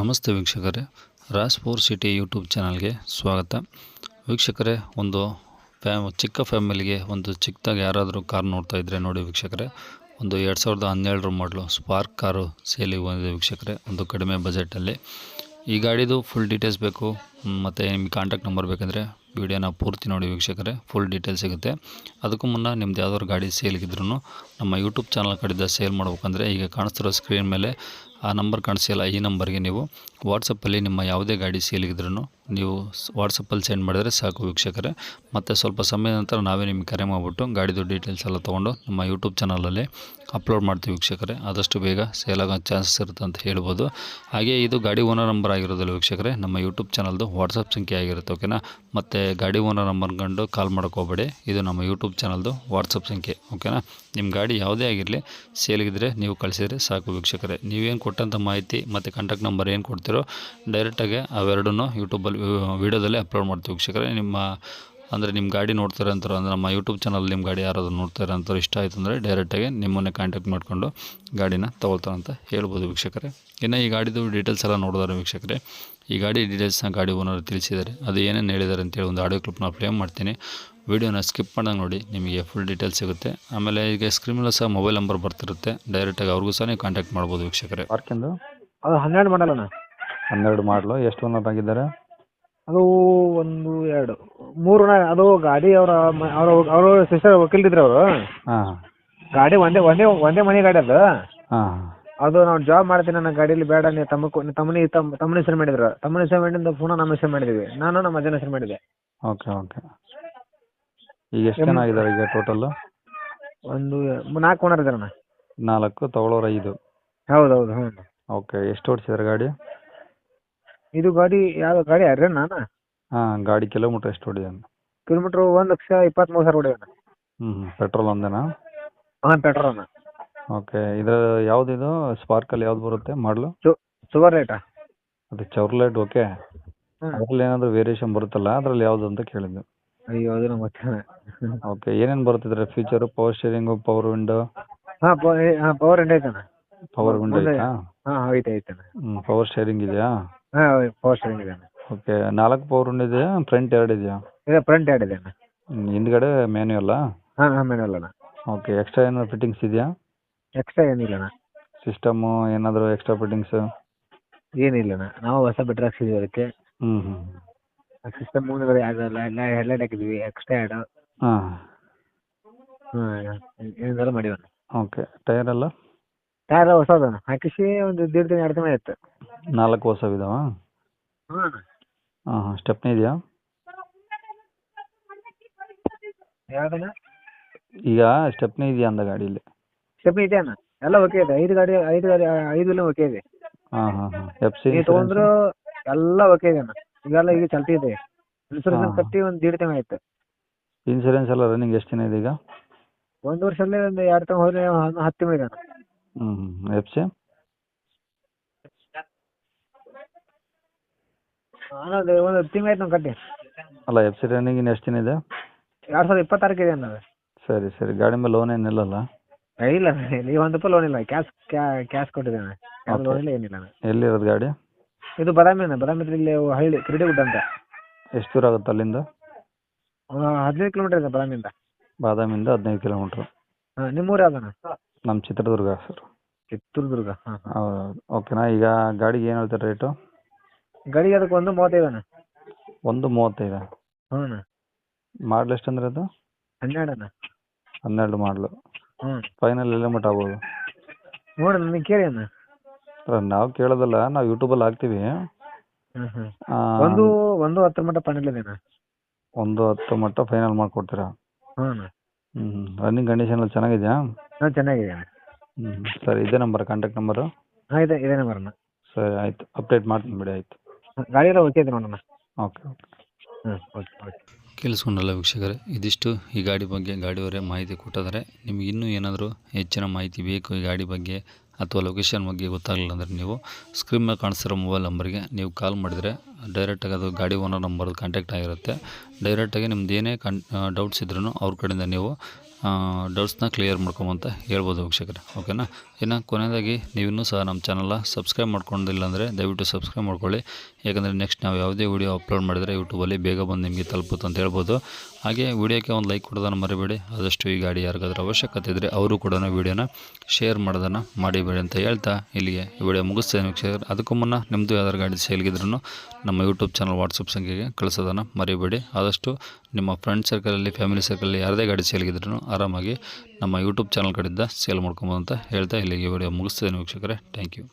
ನಮಸ್ತೆ ವೀಕ್ಷಕರೇ Raas city YouTube ಚಾನಲ್ಗೆ ಸ್ವಾಗತ. ವೀಕ್ಷಕರೇ, ಒಂದು ಫ್ಯಾಮ್, ಚಿಕ್ಕ ಫ್ಯಾಮಿಲಿಗೆ ಒಂದು ಚಿಕ್ಕದಾಗಿ ಯಾರಾದರೂ ಕಾರ್ ನೋಡ್ತಾ ಇದ್ದರೆ ನೋಡಿ ವೀಕ್ಷಕರೇ, ಒಂದು ಎರಡು ಸಾವಿರದ ಹನ್ನೆರಡರ ಮಾಡಲು ಸ್ಪಾರ್ಕ್ ಕಾರು ಸೇಲಿಗೆ ಬಂದಿದೆ ವೀಕ್ಷಕರೇ, ಒಂದು ಕಡಿಮೆ ಬಜೆಟಲ್ಲಿ. ಈ ಗಾಡಿದು ಫುಲ್ ಡೀಟೇಲ್ಸ್ ಬೇಕು, ಮತ್ತು ನಿಮಗೆ ಕಾಂಟ್ಯಾಕ್ಟ್ ನಂಬರ್ ಬೇಕಂದರೆ ವಿಡಿಯೋನ ಪೂರ್ತಿ ನೋಡಿ ವೀಕ್ಷಕರೇ ಫುಲ್ ಡೀಟೇಲ್ಸ್ ಸಿಗುತ್ತೆ. ಅದಕ್ಕೂ ಮುನ್ನ ನಿಮ್ದು ಯಾವ್ದಾದ್ರು ಗಾಡಿ ಸೇಲ್ಗಿದ್ರು ನಮ್ಮ ಯೂಟ್ಯೂಬ್ ಚಾನಲ್ ಕಡೆಯಿಂದ ಸೇಲ್ ಮಾಡ್ಬೇಕಂದ್ರೆ ಈಗ ಕಾಣಿಸ್ತಿರೋ ಸ್ಕ್ರೀನ್ ಮೇಲೆ ಆ ನಂಬರ್ ಕಾಣಿಸಿಲ್ಲ ಈ ನಂಬರ್ಗೆ ನೀವು ವಾಟ್ಸಪ್ಪಲ್ಲಿ ನಿಮ್ಮ ಯಾವುದೇ ಗಾಡಿ ಸೇಲಿಗಿದ್ರೂ ನೀವು ವಾಟ್ಸಪ್ಪಲ್ಲಿ ಸೆಂಡ್ ಮಾಡಿದರೆ ಸಾಕು ವೀಕ್ಷಕರೇ. ಮತ್ತು ಸ್ವಲ್ಪ ಸಮಯದ ನಂತರ ನಾವೇ ನಿಮಗೆ ಕರೆ ಮಾಡಿಬಿಟ್ಟು ಗಾಡಿದು ಡೀಟೇಲ್ಸ್ ಎಲ್ಲ ತೊಗೊಂಡು ನಮ್ಮ ಯೂಟ್ಯೂಬ್ ಚಾನಲಲ್ಲಿ ಅಪ್ಲೋಡ್ ಮಾಡ್ತೀವಿ ವೀಕ್ಷಕರೇ. ಆದಷ್ಟು ಬೇಗ ಸೇಲ್ ಆಗೋ ಚಾನ್ಸಸ್ ಇರುತ್ತೆ ಅಂತ ಹೇಳ್ಬೋದು. ಹಾಗೆ ಇದು ಗಾಡಿ ಓನರ್ ನಂಬರ್ ಆಗಿರೋದಿಲ್ಲ ವೀಕ್ಷಕರೇ, ನಮ್ಮ ಯೂಟ್ಯೂಬ್ ಚಾನಲ್ದು ವಾಟ್ಸಪ್ ಸಂಖ್ಯೆ ಆಗಿರುತ್ತೆ, ಓಕೆನಾ? ಮತ್ತು ಗಾಡಿ ಓನರ್ ನಂಬರ್ ಕಂಡು ಕಾಲ್ ಮಾಡ್ಕೋಬೇಡಿ ಇದು ನಮ್ಮ ಯೂಟ್ಯೂಬ್ ಚಾನಲ್ದು ವಾಟ್ಸಪ್ ಸಂಖ್ಯೆ, ಓಕೆನಾ? ನಿಮ್ಮ ಗಾಡಿ ಯಾವುದೇ ಆಗಿರಲಿ ಸೇಲ್ಗಿದ್ರೆ ನೀವು ಕಳಿಸಿದರೆ ಸಾಕು ವೀಕ್ಷಕರೇ. ನೀವೇನು ಕೊಟ್ಟಂಥ ಮಾಹಿತಿ ಮತ್ತು ಕಾಂಟ್ಯಾಕ್ಟ್ ನಂಬರ್ ಏನು ಕೊಡ್ತೀರೋ, ಡೈರೆಕ್ಟಾಗಿ ಅವೆರಡೂ ಯೂಟ್ಯೂಬಲ್ಲಿ ವೀಡಿಯೋದಲ್ಲೇ ಅಪ್ಲೋಡ್ ಮಾಡ್ತೀವಿ ವೀಕ್ಷಕರೇ. ನಿಮ್ಮ ಅಂದರೆ ನಿಮ್ಮ ಗಾಡಿ ನೋಡ್ತಾರೆ ಅಂತಾರೆ ಅಂದರೆ ನಮ್ಮ ಯೂಟ್ಯೂಬ್ ಚಾನಲ್ ನಿಮ್ಮ ಗಾಡಿ ಯಾರಾದರೂ ನೋಡ್ತಾರೆ ಅಂತಾರೆ ಇಷ್ಟ ಆಯಿತು ಅಂದರೆ ಡೈರೆಕ್ಟಾಗಿ ನಿಮ್ಮನ್ನೇ ಕಾಂಟ್ಯಾಕ್ಟ್ ಮಾಡಿಕೊಂಡು ಗಾಡಿನ ತಗೊಳ್ತಾರೆ ಅಂತ ಹೇಳ್ಬೋದು ವೀಕ್ಷಕರೇ. ಇನ್ನು ಈ ಗಾಡಿದು ಡೀಟೇಲ್ಸ್ ಎಲ್ಲ ನೋಡಿದಾರೆ ವೀಕ್ಷಕರೇ. ಈ ಗಾಡಿ ಡೀಟೇಲ್ಸ್ನ ಗಾಡಿ ಓನರ್ ತಿಳಿಸಿದ್ದಾರೆ. ಅದು ಏನೇನು ಹೇಳಿದ್ದಾರೆ ಅಂತೇಳಿ ಒಂದು ಆಡಿಯೋ ಕ್ಲಿಪ್ನ ಪ್ಲೇ ಮಾಡ್ತೀನಿ. ವೀಡಿಯೋನ ಸ್ಕಿಪ್ ಮಾಡ್ದಂಗೆ ನೋಡಿ ನಿಮಗೆ ಫುಲ್ ಡೀಟೇಲ್ಸ್ ಸಿಗುತ್ತೆ. ಆಮೇಲೆ ಈಗ ಸ್ಕ್ರೀನಲ್ಲೂ ಸಹ ಮೊಬೈಲ್ ನಂಬರ್ ಬರ್ತಿರುತ್ತೆ. ಡೈರೆಕ್ಟಾಗಿ ಅವ್ರಿಗೂ ಸಹ ನೀವು ಕಾಂಟ್ಯಾಕ್ಟ್ ಮಾಡ್ಬೋದು ವೀಕ್ಷಕರೇ. ಅದು ಹನ್ನೆರಡು ಮಾಡಲ್ಲ ಹನ್ನೆರಡು ಮಾಡಲು ಎಷ್ಟು ಓನರ್ ಆಗಿದ್ದಾರೆ? ಅದು ಒಂದು ಎರಡು ಮೂರು ನ- ಅದು ಗಾಡಿ ಅವರ ಅವರ ಅವರು ಸಿಸ್ಟರ್ ವಕೀಲಿದ್ರು ಅವರು. ಹಾಂ. ಗಾಡಿ ಒಂದೇ ಒಂದೇ ಒಂದೇ ಮನೆ ಗಾಡಿ ಅದು. ಹಾಂ. ಅದು ನಾವು ಜಾಬ್ ಮಾಡ್ತೀನಿ ನನ್ನ ಗಾಡಿಲಿ ಬೇಡ ನೀವು ತಮ್ಮ ತಮ್ಮನಿ ತಮ್ಮ ತಮ್ಮನ ಹೆಸರು ಮಾಡಿದ್ರು. ತಮ್ಮನ ಹೆಸರು ಮಾಡಿಂದ ಪುನಃ ನಮ್ಮ ಹೆಸರು ಮಾಡಿದ್ವಿ. ನಾನು ನಮ್ಮ ಅಜ್ಜನ ಹೆಸರು ಮಾಡಿದೆ. Okay okay. ಈಗ ಎಷ್ಟು ಜನ ಆಗಿದ್ದಾರೆ ಈಗ ಟೋಟಲ್ ಒಂದು ನಾಲ್ಕು ಓನರ್ ಇದ್ದಾರಣ್ಣ ನಾಲ್ಕು ತಗೊಳ್ಳೋರು ಐದು. ಹೌದು ಹೌದು ಹ್ಞೂ ಓಕೆ ಎಷ್ಟು ಓಡಿಸಿದ್ದಾರೆ ಗಾಡಿ? ಇದು ಗಾಡಿ ಯಾವ ಗಾಡಿ ಯಾರ್ರಿ ನಾನು? ಹಾಂ ಗಾಡಿ ಕಿಲೋಮೀಟರ್ ಎಷ್ಟು ಹೊಡಿಯೋಣ ಕಿಲೋಮೀಟರ್ ಒಂದು ಲಕ್ಷ ಇಪ್ಪತ್ತ್ಮೂರು ಸಾವಿರ ಹೊಡಿಯೋಣ ಹ್ಞೂ ಪೆಟ್ರೋಲ್ ಒಂದೇನಾ? ಹಾಂ ಪೆಟ್ರೋಲ್ ಅಣ್ಣ ಓಕೆ ಇದು? ಯಾವುದಿದು ಸ್ಪಾರ್ಕಲ್ಲಿ ಯಾವ್ದು ಬರುತ್ತೆ ಮಾಡಲು? ಸುವರ್ ಲೈಟ್ ಅದು ಚೌರ್ಲೈಟ್ ಓಕೆ. ಅದ್ರಲ್ಲಿ ಏನಾದರೂ ವೇರಿಯೇಷನ್ ಬರುತ್ತಲ್ಲ ಅದರಲ್ಲಿ ಯಾವುದು ಅಂತ ಕೇಳಿದ್ದು. ಅಯ್ಯೋ ಅದು ನಮ್ಮ ಗೊತ್ತಿಲ್ಲ. ಓಕೆ ಏನೇನು ಬರುತ್ತಿದ್ರೆ feature power steering power window ಹಾ ಹಾಂ ಪವರ್ ಎಂಡ್ ಐತಣ್ಣ. ಪವರ್ ವಿಂಡೋ ಹಾ ಐತಾ? ಹಾಂ ಐತೆ ಹ್ಞೂ ಪವರ್ ಸ್ಟೇರಿಂಗ್ ಇದೆಯಾ? ಹಾಂ ಪವರ್ ಸ್ಟೇರಿಂಗ್ ಇದೆ ಅಣ್ಣ. ಓಕೆ ನಾಲ್ಕು ಪವರ್ ಇದೆ ಇದೆಯಾ ಫ್ರಂಟ್ ಎರಡು ಇದೆಯಾ? ಇದೆ ಫ್ರಂಟ್ ಎರಡು ಇದೆ ಅಣ್ಣ. ಹ್ಮ್, ಹಿಂದ್ಗಡೆ ಮ್ಯಾನ್ಯುಯಲ್ಲ ಹಾಂ ಹಾಂ ಅಣ್ಣ. ಓಕೆ ಎಕ್ಸ್ಟ್ರಾ ಏನಾದ್ರು ಫಿಟ್ಟಿಂಗ್ಸ್ ಇದೆಯಾ? ಎಕ್ಸ್ಟ್ರಾ ಏನಿಲ್ಲ ಅಣ್ಣ. ಸಿಸ್ಟಮು ಏನಾದರೂ ಎಕ್ಸ್ಟ್ರಾ ಫಿಟ್ಟಿಂಗ್ಸ್ ಏನಿಲ್ಲ ಅಣ್ಣ. ನಾವು ಹೊಸ ಬೆಟ್ರ್ ಹಾಕ್ಸಿದೀವಿ ಅದಕ್ಕೆ. ಹ್ಞೂ ಹ್ಞೂ ಸಿಸ್ಟಮ್ ಮುಂದ್ಗಡೆ ಆಗಲ್ಲ ಎಲ್ಲ ಹೆಡ್ಲೈಟ್ ಹಾಕಿದ್ವಿ ಎಕ್ಸ್ಟ್ರಾ ಎರಡು. ಹಾಂ. ಹಾಂ ಏನಿದೆಲ್ಲ ಮಾಡಿವಿ ಅಣ್ಣ. ಓಕೆ ಟೈರ್ ಎಲ್ಲ? ಟೈರ್ ಹೊಸದ ಹಾಕಿಸಿ ಒಂದು ದೀಡ್ ದಿನ ಎರಡು ದಿನ ಆಯ್ತು. ನಾಲ್ಕು ವರ್ಷ ಹಾಂ. ಹಾಂ ಹಾಂ. ಸ್ಟೆಪ್ನಿ ಇದೆಯಾ? ಯಾವ್ದಣ್ಣ ಈಗ ಸ್ಟೆಪ್ನಿ ಇದೆಯಾ ಅಂದ ಗಾಡೀಲಿ? ಸ್ಟೆಪ್ನಿ ಇದೆ ಅಣ್ಣ ಎಲ್ಲ ಓಕೆ ಇದೆ. ಐದು ಗಾಡಿ ಐದು ಗಾಡಿ ಐದು ಇಲ್ಲ ಓಕೆ ಇದೆ. ಹಾಂ ಹಾಂ ಹಾಂ. ಎಫ್ ಸಿ ನೀವು ತೊಗೊಂಡ್ರು ಎಲ್ಲ ಓಕೆ ಇದೆ ಅಣ್ಣ ಈಗೆಲ್ಲ ಈಗ ಚಲ್ತಿ ಇದೆ. ಇನ್ಸೂರೆನ್ಸ್ ಕಟ್ಟಿ ಒಂದು ದೀಡ್ ತಿಂಗಳು ಆಯ್ತು. ಇನ್ಸೂರೆನ್ಸ್ ಎಲ್ಲ ರನ್ನಿಂಗ್ ಎಷ್ಟು ದಿನ ಇದೆ ಈಗ? ಒಂದು ವರ್ಷದಲ್ಲಿ ಒಂದು ಎರಡು ತಿಂಗಳು ಹೋದ್ರೆ ಹತ್ತು ತಿಂಗಳು ಇದೆ ಅಣ್ಣ ಎಫ್ ಸಿ ಅದು ಒಂದು ತಿಂಗಳು ಆಯ್ತು ನಾವು ಕಟ್ಟಿ. ಅಲ್ಲ ಎಫ್ ಸಿ ರನ್ನಿಂಗ್ ಇನ್ನು ಎಷ್ಟು ದಿನ ಇದೆ? ಎರಡು ಸಾವಿರದ ಇಪ್ಪತ್ತಾರಕ್ಕೆ ಇದೆ ಅನ್ನೋದು ಸರಿ ಸರಿ. ಗಾಡಿ ಮೇಲೆ ಲೋನ್ ಏನಿಲ್ಲಲ್ಲ ಏ, ಇಲ್ಲ ನೀವು ಒಂದು ರೂಪಾಯಿ ಲೋನ್ ಇಲ್ಲ. ಕ್ಯಾಶ್ ಕ್ಯಾಶ್ ಕೊಟ್ಟಿದ್ದೇನೆ. ಲೋನ್ ಇಲ್ಲ ಏನಿಲ್ಲ ಅಣ್ಣ. ಎಲ್ಲಿರೋದು ಗಾಡಿ? ಇದು ಬದಾಮಿ ಅಣ್ಣ. ಬದಾಮಿ ಹತ್ರ ಇಲ್ಲಿ ಹಳ್ಳಿ ಕ್ರೀಡೆಗುಡ್ಡ ಅಂತ. ಎಷ್ಟು ದೂರ ಆಗುತ್ತೆ ಅಲ್ಲಿಂದ? ಒಂದು ಹದಿನೈದು ಕಿಲೋಮೀಟರ್ ಇದೆ ಬದಾಮಿಯಿಂದ. ಬಾದಾಮಿಯಿಂದ ಹದಿನೈದು ಕಿಲೋಮೀಟ್ರ್ ಹಾಂ ನಿಮ್ಮೂರು ಯಾವ್ದಣ್ಣ ನಮ್ಮ ಚಿತ್ರದುರ್ಗ ಸರ್. ಚಿತ್ರದುರ್ಗ ಹಾಂ ಹಾಂ. ಹೌದು ಓಕೆನಾ ಈಗ ಗಾಡಿಗೆ ಏನು ಹೇಳ್ತಾರೆ ರೇಟು ಗಾಡಿಗೆ ಅದಕ್ಕೆ ಒಂದು ಮೂವತ್ತೈದು ಅಣ್ಣ. ಒಂದು ಮೂವತ್ತೈದು? ಹ್ಞೂ ಮಾಡಲ್ ಎಷ್ಟು ಅಂದ್ರೆ ಅದು? ಹನ್ನೆರಡು ಅಣ್ಣ. ಹನ್ನೆರಡು ಮಾಡಲು ಹ್ಞೂ ಫೈನಲ್ ಎಲ್ಲ ಮಟ್ಟ ಆಗ್ಬೋದು? ನೋಡಿ ನನಗೆ ಕೇಳಿ ಅಣ್ಣ. ಸರ್ ನಾವು ಕೇಳೋದಲ್ಲ ನಾವು ಯೂಟ್ಯೂಬಲ್ಲಿ ಹಾಕ್ತೀವಿ. ಹ್ಞೂ ಹ್ಞೂ ಆ, ಒಂದು ಒಂದು ಹತ್ತರ ಮಟ್ಟ ಫೈನಲ್ ಅಣ್ಣ. ಒಂದು ಹತ್ತು ಮಟ್ಟ ಫೈನಲ್ ಮಾಡಿಕೊಡ್ತೀರಾ? ಹ್ಞೂ ಅಣ್ಣ. ಹ್ಞೂ ರನ್ನಿಂಗ್ ಕಂಡೀಷನ್ ಎಲ್ಲ ಚೆನ್ನಾಗಿದೆಯಾ? ಹಾಂ ಚೆನ್ನಾಗಿದೆ ಅಣ್ಣ. ಹ್ಞೂ ಸರಿ ಇದೇ ನಂಬರ್ ಕಾಂಟ್ಯಾಕ್ಟ್ ನಂಬರು ಹಾಂ ಇದೆ ಇದೇ ನಂಬರ್ ಅಣ್ಣ. ಸರಿ ಆಯಿತು. ಅಪ್ಡೇಟ್ ಮಾಡ್ತೀನಿ ಬಿಡಿ ಆಯಿತು. ಗಾಡಿ ಎಲ್ಲ ಓಕೆ ಇದೆ ನೋಡಣ್ಣ ಓಕೆ ಓಕೆ ಹ್ಞೂ ಓಕೆ ಓಕೆ ಕೇಳಿಸ್ಕೊಂಡಲ್ಲ ವೀಕ್ಷಕರೇ ಇದಿಷ್ಟು ಈ ಗಾಡಿ ಬಗ್ಗೆ ಗಾಡಿಯವರೇ ಮಾಹಿತಿ ಕೊಟ್ಟಿದ್ದಾರೆ. ನಿಮಗಿನ್ನೂ ಇನ್ನೂ ಏನಾದರೂ ಹೆಚ್ಚಿನ ಮಾಹಿತಿ ಬೇಕು ಈ ಗಾಡಿ ಬಗ್ಗೆ ಅಥವಾ ಲೊಕೇಶನ್ ಬಗ್ಗೆ ಗೊತ್ತಾಗಲಿಲ್ಲ ಅಂದರೆ ನೀವು ಸ್ಕ್ರೀನ್ ಮೇಲೆ ಕಾಣಿಸ್ತಿರೋ ಮೊಬೈಲ್ ನಂಬರ್ಗೆ ನೀವು ಕಾಲ್ ಮಾಡಿದರೆ ಡೈರೆಕ್ಟಾಗಿ ಅದು ಗಾಡಿ ಓನರ್ ನಂಬರ್ದು ಕಾಂಟ್ಯಾಕ್ಟ್ ಆಗಿರುತ್ತೆ. ಡೈರೆಕ್ಟಾಗಿ ನಿಮ್ದು ಏನೇ ಕನ್ ಡೌಟ್ಸ್ ಇದ್ರೂ ಅವ್ರ ಕಡೆಯಿಂದ ನೀವು ಡೌಟ್ಸ್ನ ಕ್ಲಿಯರ್ ಮಾಡ್ಕೊಂಬಂತ ಹೇಳ್ಬೋದು ವೀಕ್ಷಕರೇ. ಓಕೆನಾ ಇನ್ನು ಕೊನೆಯದಾಗಿ ನೀವಿನ್ನೂ ಸಹ ನಮ್ಮ ಚಾನಲ್ನ ಸಬ್ಸ್ಕ್ರೈಬ್ ಮಾಡ್ಕೊಂಡಿಲ್ಲ ಅಂದರೆ ದಯವಿಟ್ಟು ಸಬ್ಸ್ಕ್ರೈಬ್ ಮಾಡ್ಕೊಳ್ಳಿ. ಯಾಕಂದರೆ ನೆಕ್ಸ್ಟ್ ನಾವು ಯಾವುದೇ ವೀಡಿಯೋ ಅಪ್ಲೋಡ್ ಮಾಡಿದರೆ ಯೂಟ್ಯೂಬಲ್ಲಿ ಬೇಗ ಬಂದು ನಿಮಗೆ ತಲುಪುತ್ತೆ ಅಂತ ಹೇಳ್ಬೋದು. ಹಾಗೆ ವೀಡಿಯೋಕ್ಕೆ ಒಂದು ಲೈಕ್ ಕೊಡೋದನ್ನು ಮರಿಬೇಡಿ. ಆದಷ್ಟು ಈ ಗಾಡಿ ಯಾರಿಗಾದ್ರೂ ಅವಶ್ಯಕತೆ ಇದ್ದರೆ ಅವರು ಕೂಡ ವೀಡಿಯೋನ ಶೇರ್ ಮಾಡೋದನ್ನು ಮಾಡಿಬೇಡಿ ಅಂತ ಹೇಳ್ತಾ ಇಲ್ಲಿಗೆ ಈ ವಿಡಿಯೋ ಮುಗಿಸ್ತೇನೆ ವೀಕ್ಷಕರು. ಅದಕ್ಕೂ ಮುನ್ನ ನಿಮ್ಮದು ಯಾವ್ದಾರು ಗಾಡಿ ಸೇಲ್ಗಿದ್ರೂ ನಮ್ಮ ಯೂಟ್ಯೂಬ್ ಚಾನಲ್ ವಾಟ್ಸಪ್ ಸಂಖ್ಯೆಗೆ ಕಳಿಸೋದನ್ನು ಮರಿಬೇಡಿ. ಆದಷ್ಟು ನಿಮ್ಮ ಫ್ರೆಂಡ್ ಸರ್ಕಲಲ್ಲಿ, ಫ್ಯಾಮಿಲಿ ಸರ್ಕಲಲ್ಲಿ ಯಾರದೇ ಗಾಡಿ ಸೇಲ್ಗಿದ್ರು ಆರಾಮಾಗಿ ನಮ್ಮ ಯೂಟ್ಯೂಬ್ ಚಾನಲ್ ಕಡೆಯಿಂದ ಸೇಲ್ ಮಾಡ್ಕೊಬೋದು ಅಂತ ಹೇಳ್ತಾ ಇಲ್ಲಿಗೆ ವಿಡಿಯೋ ಮುಗಿಸ್ತೇನೆ ವೀಕ್ಷಕರೇ. Thank you